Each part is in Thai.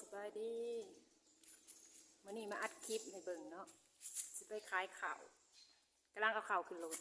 สบายดีมื่อนี้มาอัดคลิปในเบิ่งเนาะสิไปขายข่าวกำลังเอาข่าวขึ้นรถ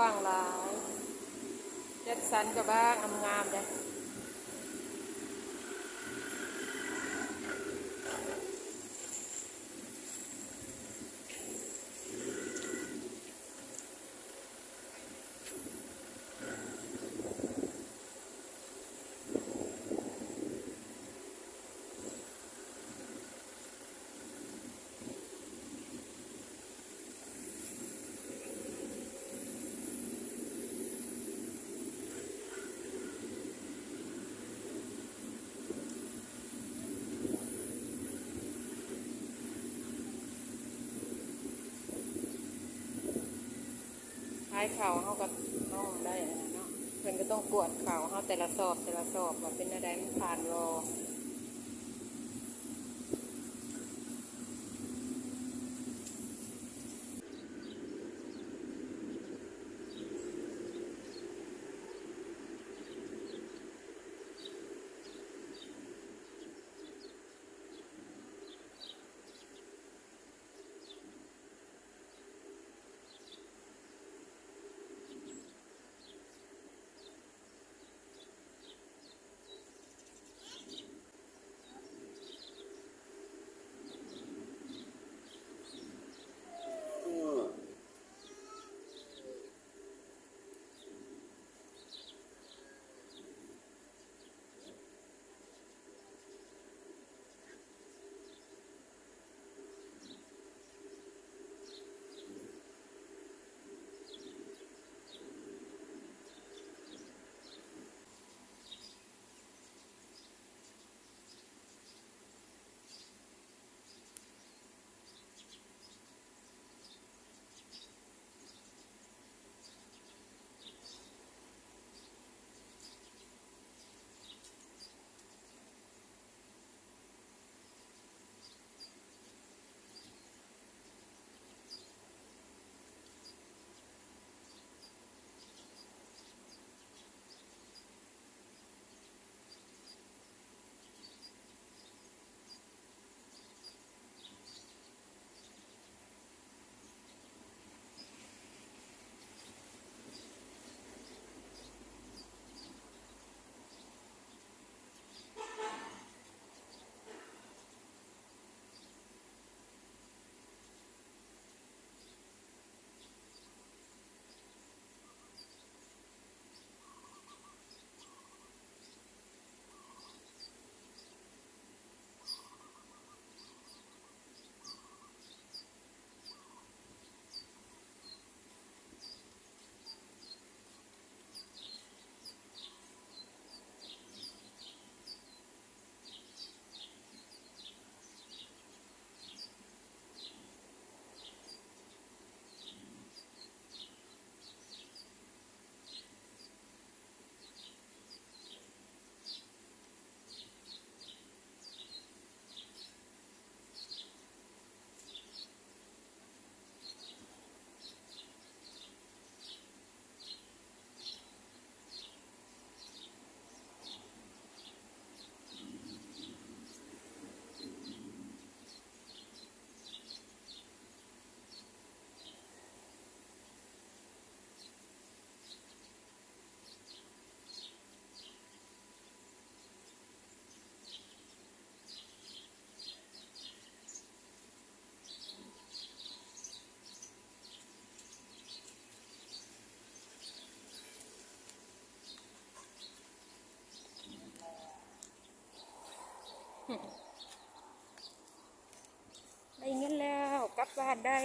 ว้างหลายจัดสันกับบ้างงามๆเลยายข่าวเขาก็ต้องได้อันนั้นเนาะเพื่อนก็ต้องกวดข่าวเขาแต่ละสอบแต่ละสอบว่าเป็นอะไรมันผ่านรอ ได้เงินแล้วกลับบ้านได้